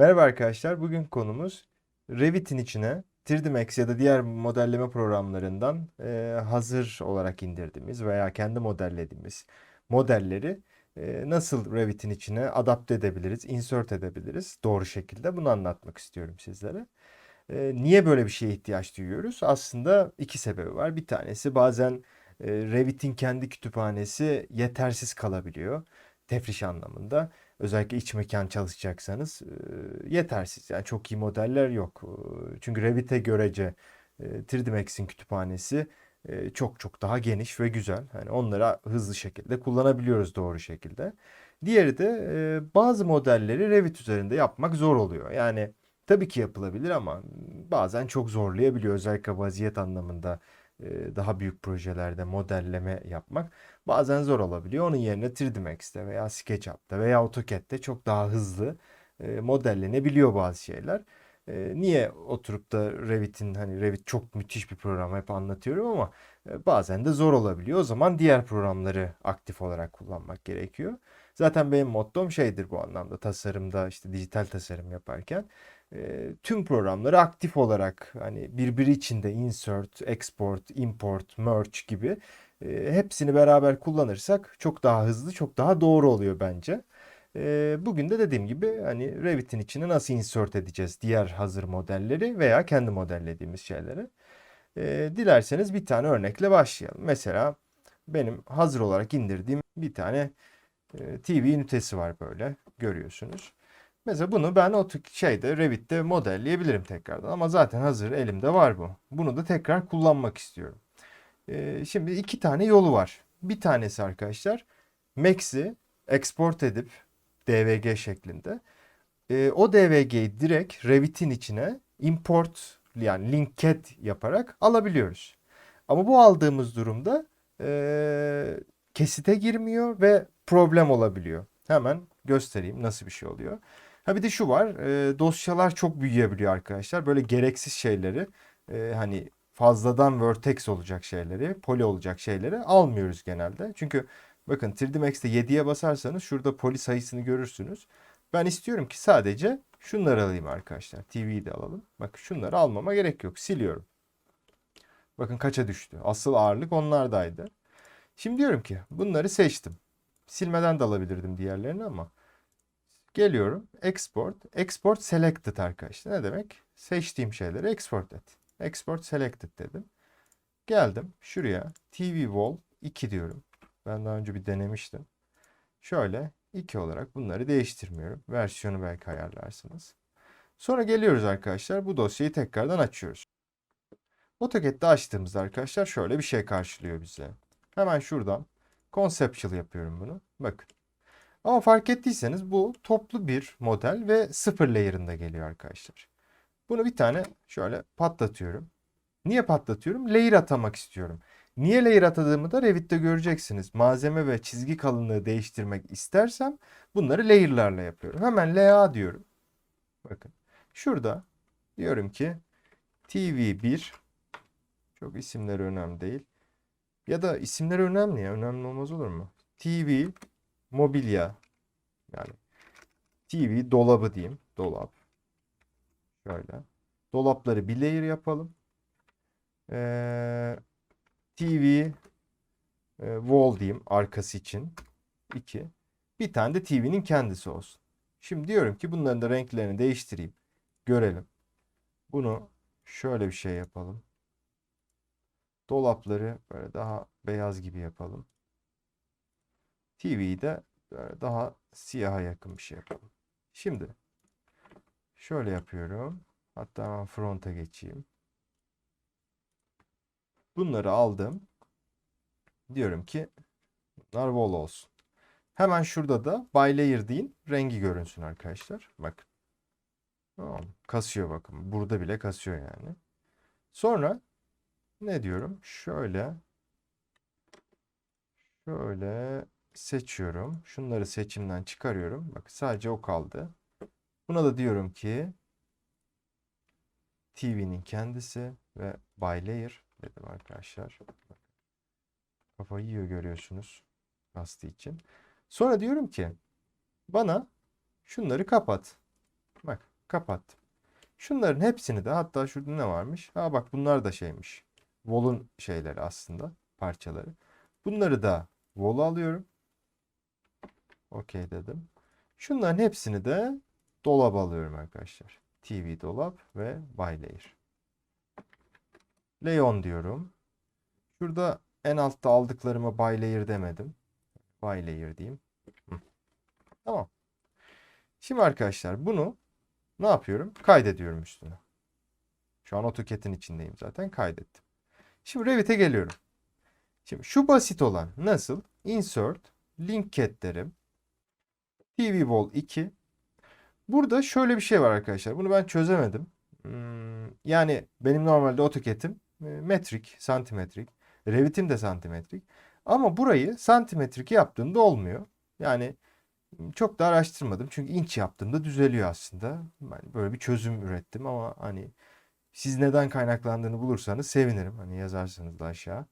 Merhaba arkadaşlar. Bugün konumuz Revit'in içine 3D Max ya da diğer modelleme programlarından e, hazır olarak indirdiğimiz veya kendi modellediğimiz modelleri e, nasıl Revit'in içine adapte edebiliriz, insert edebiliriz doğru şekilde. Bunu anlatmak istiyorum sizlere. E, niye böyle bir şeye ihtiyaç duyuyoruz? Aslında iki sebebi var. Bir tanesi bazen e, Revit'in kendi kütüphanesi yetersiz kalabiliyor. Tefriş anlamında. Özellikle iç mekan çalışacaksanız e, yetersiz. Yani çok iyi modeller yok. E, Çünkü Revit'e görece e, 3D Max'in kütüphanesi e, çok çok daha geniş ve güzel. Hani onları hızlı şekilde kullanabiliyoruz doğru şekilde. Diğeri de e, bazı modelleri Revit üzerinde yapmak zor oluyor. Yani tabii ki yapılabilir ama bazen çok zorlayabiliyor. Özellikle vaziyet anlamında daha büyük projelerde modelleme yapmak bazen zor olabiliyor. Onun yerine 3D Max'te veya SketchUp'ta veya AutoCAD'de çok daha hızlı e, modellenebiliyor bazı şeyler. E, niye oturup da Revit'in hani Revit çok müthiş bir program hep anlatıyorum ama e, bazen de zor olabiliyor. O zaman diğer programları aktif olarak kullanmak gerekiyor. Zaten benim mottom şeydir bu anlamda tasarımda işte dijital tasarım yaparken e, tüm programları aktif olarak hani birbiri içinde insert, export, import, merge gibi e, hepsini beraber kullanırsak çok daha hızlı, çok daha doğru oluyor bence. E, bugün de dediğim gibi hani Revit'in içine nasıl insert edeceğiz diğer hazır modelleri veya kendi modellediğimiz şeyleri. E, dilerseniz bir tane örnekle başlayalım. Mesela benim hazır olarak indirdiğim bir tane TV ünitesi var böyle görüyorsunuz. Mesela bunu ben o şeyde Revit'te modelleyebilirim tekrardan ama zaten hazır elimde var bu. Bunu da tekrar kullanmak istiyorum. Ee, şimdi iki tane yolu var. Bir tanesi arkadaşlar Max'i export edip DVG şeklinde e, o DVG'yi direkt Revit'in içine import yani linked yaparak alabiliyoruz. Ama bu aldığımız durumda e, kesite girmiyor ve problem olabiliyor. Hemen göstereyim nasıl bir şey oluyor. Ha bir de şu var. E, dosyalar çok büyüyebiliyor arkadaşlar. Böyle gereksiz şeyleri e, hani fazladan vertex olacak şeyleri, poli olacak şeyleri almıyoruz genelde. Çünkü bakın 3D Max'te 7'ye basarsanız şurada poli sayısını görürsünüz. Ben istiyorum ki sadece şunları alayım arkadaşlar. TV'yi de alalım. Bak şunları almama gerek yok. Siliyorum. Bakın kaça düştü. Asıl ağırlık onlardaydı. Şimdi diyorum ki bunları seçtim. Silmeden de alabilirdim diğerlerini ama Geliyorum. Export. Export selected arkadaşlar. Ne demek? Seçtiğim şeyleri export et. Export selected dedim. Geldim. Şuraya TV wall 2 diyorum. Ben daha önce bir denemiştim. Şöyle 2 olarak bunları değiştirmiyorum. Versiyonu belki ayarlarsınız. Sonra geliyoruz arkadaşlar. Bu dosyayı tekrardan açıyoruz. AutoCAD'de açtığımızda arkadaşlar şöyle bir şey karşılıyor bize. Hemen şuradan conceptual yapıyorum bunu. Bakın. Ama fark ettiyseniz bu toplu bir model ve sıfır layer'ında geliyor arkadaşlar. Bunu bir tane şöyle patlatıyorum. Niye patlatıyorum? Layer atamak istiyorum. Niye layer atadığımı da Revit'te göreceksiniz. Malzeme ve çizgi kalınlığı değiştirmek istersem bunları layer'larla yapıyorum. Hemen LA diyorum. Bakın. Şurada diyorum ki TV1 çok isimleri önemli değil. Ya da isimleri önemli ya. Önemli olmaz olur mu? TV mobilya yani TV dolabı diyeyim. Dolap. Şöyle. Dolapları bir layer yapalım. Ee, TV e, wall diyeyim arkası için. 2. Bir tane de TV'nin kendisi olsun. Şimdi diyorum ki bunların da renklerini değiştireyim. Görelim. Bunu şöyle bir şey yapalım. Dolapları böyle daha beyaz gibi yapalım. TV'yi de böyle daha siyaha yakın bir şey yapalım. Şimdi şöyle yapıyorum. Hatta ben front'a geçeyim. Bunları aldım. Diyorum ki bunlar wall olsun. Hemen şurada da by layer deyin. Rengi görünsün arkadaşlar. Bakın. Tamam. Kasıyor bakın. Burada bile kasıyor yani. Sonra ne diyorum? Şöyle şöyle seçiyorum. Şunları seçimden çıkarıyorum. Bak sadece o kaldı. Buna da diyorum ki TV'nin kendisi ve by layer dedim arkadaşlar. Kafayı yiyor görüyorsunuz. Bastı için. Sonra diyorum ki bana şunları kapat. Bak Kapattım. Şunların hepsini de hatta şurada ne varmış? Ha bak bunlar da şeymiş. Vol'un şeyleri aslında parçaları. Bunları da Vol'a alıyorum. Okey dedim. Şunların hepsini de dolap alıyorum arkadaşlar. TV dolap ve bylayer. Leon diyorum. Şurada en altta aldıklarıma bylayer demedim. Bylayer diyeyim. Hı. Tamam. Şimdi arkadaşlar bunu ne yapıyorum? Kaydediyorum üstüne. Şu an AutoCAD'in içindeyim zaten. Kaydettim. Şimdi Revit'e geliyorum. Şimdi şu basit olan nasıl? Insert, link cat derim. TV Wall 2. Burada şöyle bir şey var arkadaşlar. Bunu ben çözemedim. Hmm, yani benim normalde AutoCAD'im e, metrik, santimetrik. Revit'im de santimetrik. Ama burayı santimetrik yaptığımda olmuyor. Yani çok da araştırmadım. Çünkü inç yaptığımda düzeliyor aslında. Ben böyle bir çözüm ürettim ama hani siz neden kaynaklandığını bulursanız sevinirim. Hani yazarsanız da aşağı.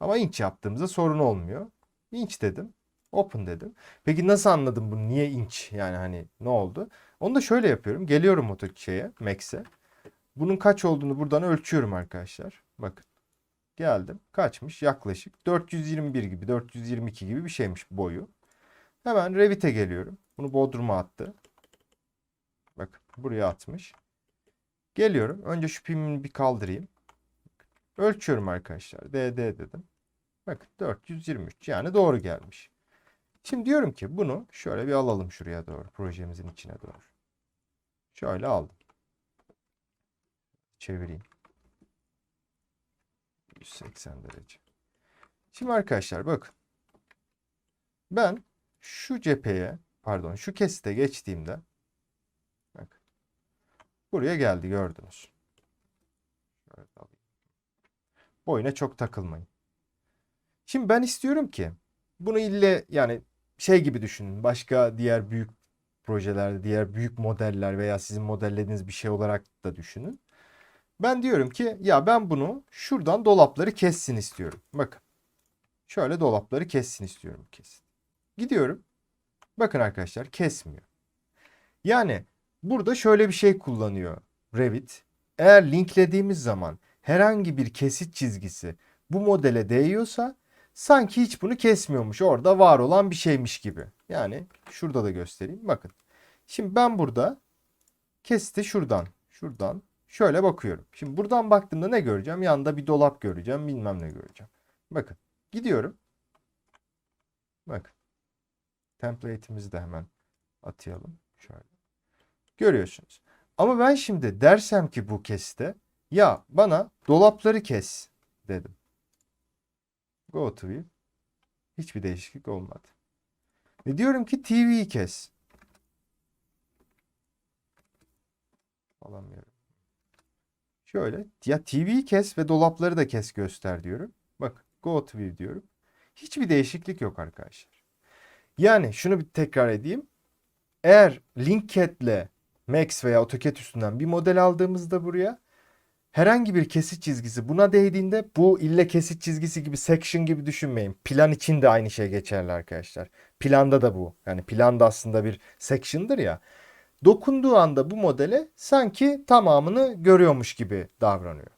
Ama inç yaptığımızda sorun olmuyor. Inç dedim. Open dedim. Peki nasıl anladım bunu? Niye inç? Yani hani ne oldu? Onu da şöyle yapıyorum. Geliyorum oto şeye, Max'e. Bunun kaç olduğunu buradan ölçüyorum arkadaşlar. Bakın. Geldim. Kaçmış? Yaklaşık 421 gibi, 422 gibi bir şeymiş boyu. Hemen Revit'e geliyorum. Bunu Bodrum'a attı. Bakın buraya atmış. Geliyorum. Önce şu pimini bir kaldırayım. Ölçüyorum arkadaşlar. DD dedim. Bakın 423 yani doğru gelmiş. Şimdi diyorum ki bunu şöyle bir alalım şuraya doğru. Projemizin içine doğru. Şöyle aldım. Çevireyim. 180 derece. Şimdi arkadaşlar bakın. Ben şu cepheye pardon şu kesite geçtiğimde bak buraya geldi gördünüz. Boyuna çok takılmayın. Şimdi ben istiyorum ki bunu ille yani şey gibi düşünün. Başka diğer büyük projelerde, diğer büyük modeller veya sizin modellediğiniz bir şey olarak da düşünün. Ben diyorum ki ya ben bunu şuradan dolapları kessin istiyorum. Bakın. Şöyle dolapları kessin istiyorum kesin. Gidiyorum. Bakın arkadaşlar kesmiyor. Yani burada şöyle bir şey kullanıyor Revit. Eğer linklediğimiz zaman herhangi bir kesit çizgisi bu modele değiyorsa sanki hiç bunu kesmiyormuş. Orada var olan bir şeymiş gibi. Yani şurada da göstereyim. Bakın. Şimdi ben burada kesiti şuradan, şuradan şöyle bakıyorum. Şimdi buradan baktığımda ne göreceğim? Yanında bir dolap göreceğim, bilmem ne göreceğim. Bakın. Gidiyorum. Bakın. Template'imizi de hemen atayalım. Şöyle. Görüyorsunuz. Ama ben şimdi dersem ki bu kesite ya bana dolapları kes dedim. Go view. Hiçbir değişiklik olmadı. Ve diyorum ki TV'yi kes. Alamıyorum. Şöyle ya TV'yi kes ve dolapları da kes göster diyorum. Bak go view diyorum. Hiçbir değişiklik yok arkadaşlar. Yani şunu bir tekrar edeyim. Eğer Linkcat'le Max veya AutoCAD üstünden bir model aldığımızda buraya herhangi bir kesit çizgisi buna değdiğinde bu ille kesit çizgisi gibi section gibi düşünmeyin. Plan için de aynı şey geçerli arkadaşlar. Planda da bu. Yani planda aslında bir section'dır ya. Dokunduğu anda bu modele sanki tamamını görüyormuş gibi davranıyor.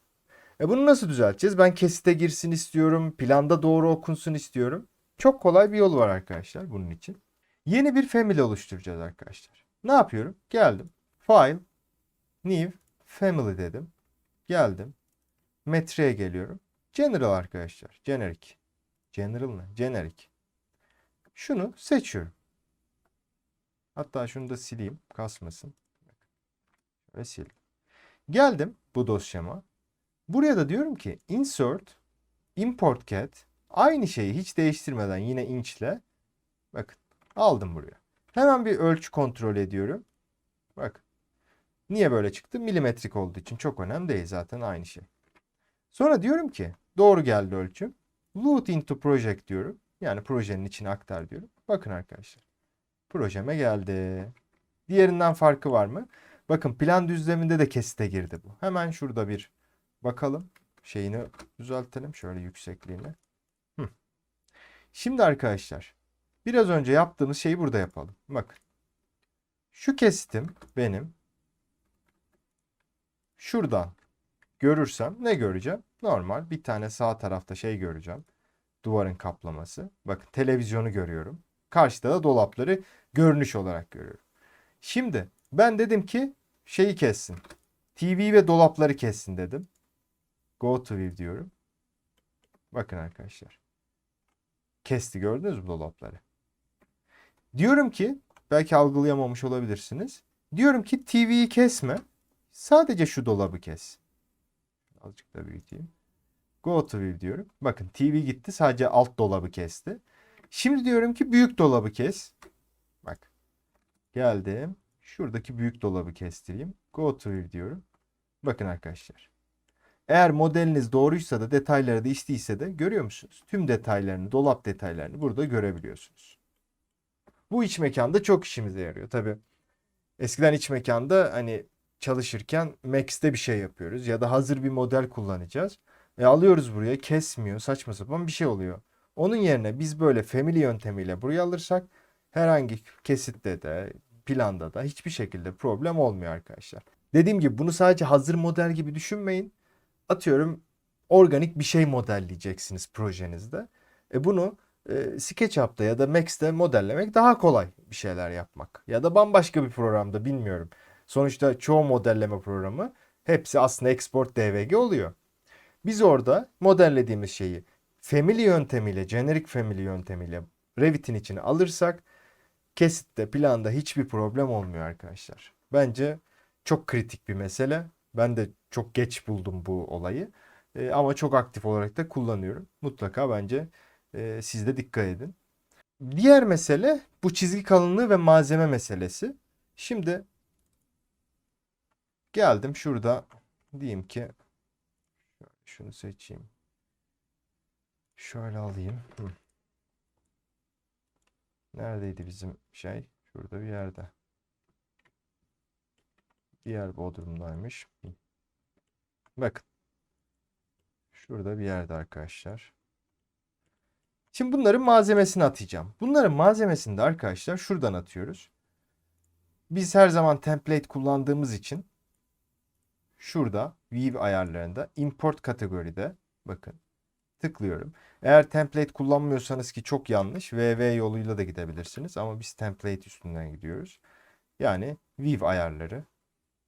E bunu nasıl düzelteceğiz? Ben kesite girsin istiyorum. Planda doğru okunsun istiyorum. Çok kolay bir yol var arkadaşlar bunun için. Yeni bir family oluşturacağız arkadaşlar. Ne yapıyorum? Geldim. File, New, Family dedim. Geldim. Metreye geliyorum. General arkadaşlar. Generic. General ne? Generic. Şunu seçiyorum. Hatta şunu da sileyim. Kasmasın. Ve sil. Geldim bu dosyama. Buraya da diyorum ki insert import cat aynı şeyi hiç değiştirmeden yine inçle bakın aldım buraya. Hemen bir ölçü kontrol ediyorum. Bak. Niye böyle çıktı? Milimetrik olduğu için çok önemli değil zaten aynı şey. Sonra diyorum ki doğru geldi ölçüm. Load into project diyorum. Yani projenin içine aktar diyorum. Bakın arkadaşlar. Projeme geldi. Diğerinden farkı var mı? Bakın plan düzleminde de kesite girdi bu. Hemen şurada bir bakalım. Şeyini düzeltelim. Şöyle yüksekliğini. Hı. Şimdi arkadaşlar biraz önce yaptığımız şeyi burada yapalım. Bakın. Şu kesitim benim şuradan görürsem ne göreceğim? Normal bir tane sağ tarafta şey göreceğim. Duvarın kaplaması. Bakın televizyonu görüyorum. Karşıda da dolapları görünüş olarak görüyorum. Şimdi ben dedim ki şeyi kessin. TV ve dolapları kessin dedim. Go to view diyorum. Bakın arkadaşlar. Kesti gördünüz mü dolapları? Diyorum ki belki algılayamamış olabilirsiniz. Diyorum ki TV'yi kesme. Sadece şu dolabı kes. Azıcık da büyüteyim. Go to view diyorum. Bakın TV gitti sadece alt dolabı kesti. Şimdi diyorum ki büyük dolabı kes. Bak. Geldim. Şuradaki büyük dolabı kestireyim. Go to view diyorum. Bakın arkadaşlar. Eğer modeliniz doğruysa da detayları değiştiyse de görüyor musunuz? Tüm detaylarını, dolap detaylarını burada görebiliyorsunuz. Bu iç mekanda çok işimize yarıyor. Tabi eskiden iç mekanda hani çalışırken Max'te bir şey yapıyoruz ya da hazır bir model kullanacağız. E alıyoruz buraya kesmiyor saçma sapan bir şey oluyor. Onun yerine biz böyle family yöntemiyle buraya alırsak herhangi kesitte de planda da hiçbir şekilde problem olmuyor arkadaşlar. Dediğim gibi bunu sadece hazır model gibi düşünmeyin. Atıyorum organik bir şey modelleyeceksiniz projenizde. E bunu e, SketchUp'ta ya da Max'te modellemek daha kolay bir şeyler yapmak. Ya da bambaşka bir programda bilmiyorum. Sonuçta çoğu modelleme programı hepsi aslında export DVG oluyor. Biz orada modellediğimiz şeyi family yöntemiyle, generic family yöntemiyle Revit'in içine alırsak kesitte, planda hiçbir problem olmuyor arkadaşlar. Bence çok kritik bir mesele. Ben de çok geç buldum bu olayı. E, ama çok aktif olarak da kullanıyorum. Mutlaka bence e, siz de dikkat edin. Diğer mesele bu çizgi kalınlığı ve malzeme meselesi. Şimdi geldim şurada diyeyim ki şunu seçeyim. Şöyle alayım. Hı. Neredeydi bizim şey? Şurada bir yerde. Diğer bodrumdaymış. Bakın. Şurada bir yerde arkadaşlar. Şimdi bunların malzemesini atacağım. Bunların malzemesini de arkadaşlar şuradan atıyoruz. Biz her zaman template kullandığımız için şurada View ayarlarında import kategoride bakın tıklıyorum. Eğer template kullanmıyorsanız ki çok yanlış VV yoluyla da gidebilirsiniz ama biz template üstünden gidiyoruz. Yani View ayarları,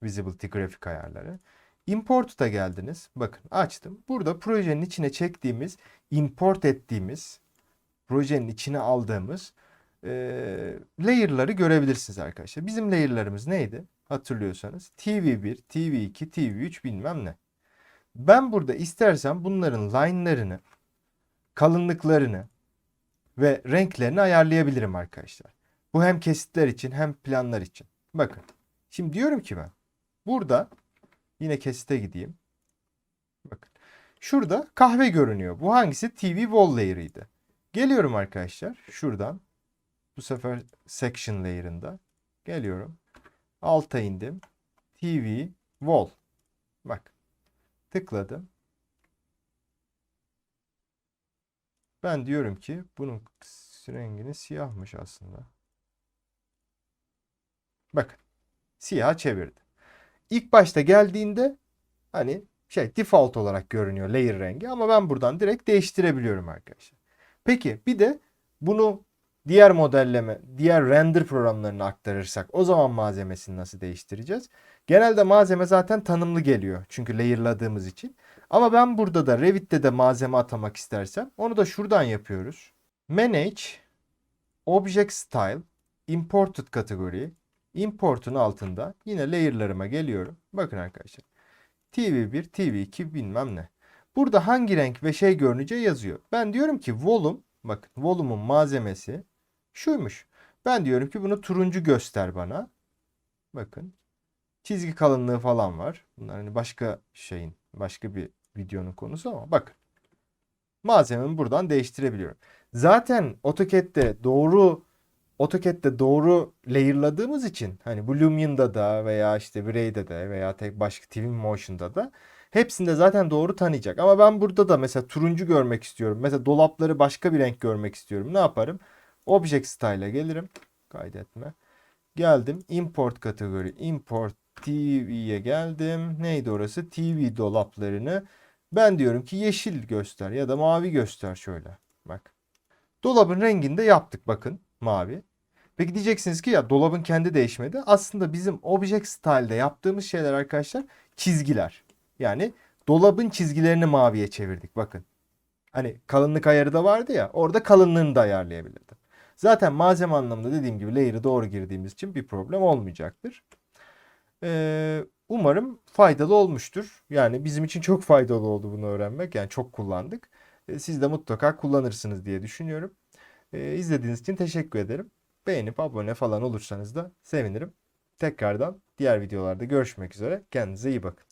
Visibility grafik ayarları. Import'a geldiniz. Bakın açtım. Burada projenin içine çektiğimiz, import ettiğimiz, projenin içine aldığımız e, layer'ları görebilirsiniz arkadaşlar. Bizim layer'larımız neydi? Hatırlıyorsanız TV1, TV2, TV3 bilmem ne. Ben burada istersem bunların line'larını, kalınlıklarını ve renklerini ayarlayabilirim arkadaşlar. Bu hem kesitler için hem planlar için. Bakın. Şimdi diyorum ki ben burada yine kesite gideyim. Bakın. Şurada kahve görünüyor. Bu hangisi? TV wall layer'ıydı. Geliyorum arkadaşlar. Şuradan. Bu sefer section layer'ında. Geliyorum. Alta indim. TV wall. Bak. Tıkladım. Ben diyorum ki bunun rengini siyahmış aslında. Bakın. Siyah çevirdi. İlk başta geldiğinde hani şey default olarak görünüyor layer rengi ama ben buradan direkt değiştirebiliyorum arkadaşlar. Peki bir de bunu diğer modelleme, diğer render programlarına aktarırsak o zaman malzemesini nasıl değiştireceğiz? Genelde malzeme zaten tanımlı geliyor. Çünkü layer'ladığımız için. Ama ben burada da Revit'te de malzeme atamak istersem onu da şuradan yapıyoruz. Manage Object Style Imported kategori Import'un altında yine layer'larıma geliyorum. Bakın arkadaşlar. TV1, TV2 bilmem ne. Burada hangi renk ve şey görüneceği yazıyor. Ben diyorum ki volume bakın volume'un malzemesi şuymuş. Ben diyorum ki bunu turuncu göster bana. Bakın. Çizgi kalınlığı falan var. Bunlar hani başka şeyin, başka bir videonun konusu ama bakın. Malzememi buradan değiştirebiliyorum. Zaten AutoCAD'de doğru AutoCAD'de doğru layer'ladığımız için hani bu Lumion'da da veya işte Bray'de de veya tek başka Twinmotion'da da hepsinde zaten doğru tanıyacak. Ama ben burada da mesela turuncu görmek istiyorum. Mesela dolapları başka bir renk görmek istiyorum. Ne yaparım? Object Style'a gelirim. Kaydetme. Geldim. Import kategori. Import TV'ye geldim. Neydi orası? TV dolaplarını. Ben diyorum ki yeşil göster ya da mavi göster şöyle. Bak. Dolabın rengini de yaptık bakın mavi. Peki diyeceksiniz ki ya dolabın kendi değişmedi. Aslında bizim Object Style'de yaptığımız şeyler arkadaşlar çizgiler. Yani dolabın çizgilerini maviye çevirdik bakın. Hani kalınlık ayarı da vardı ya orada kalınlığını da ayarlayabilirdim. Zaten malzeme anlamında dediğim gibi layer'ı doğru girdiğimiz için bir problem olmayacaktır. Ee, umarım faydalı olmuştur. Yani bizim için çok faydalı oldu bunu öğrenmek. Yani çok kullandık. Ee, siz de mutlaka kullanırsınız diye düşünüyorum. Ee, izlediğiniz için teşekkür ederim. Beğenip abone falan olursanız da sevinirim. Tekrardan diğer videolarda görüşmek üzere. Kendinize iyi bakın.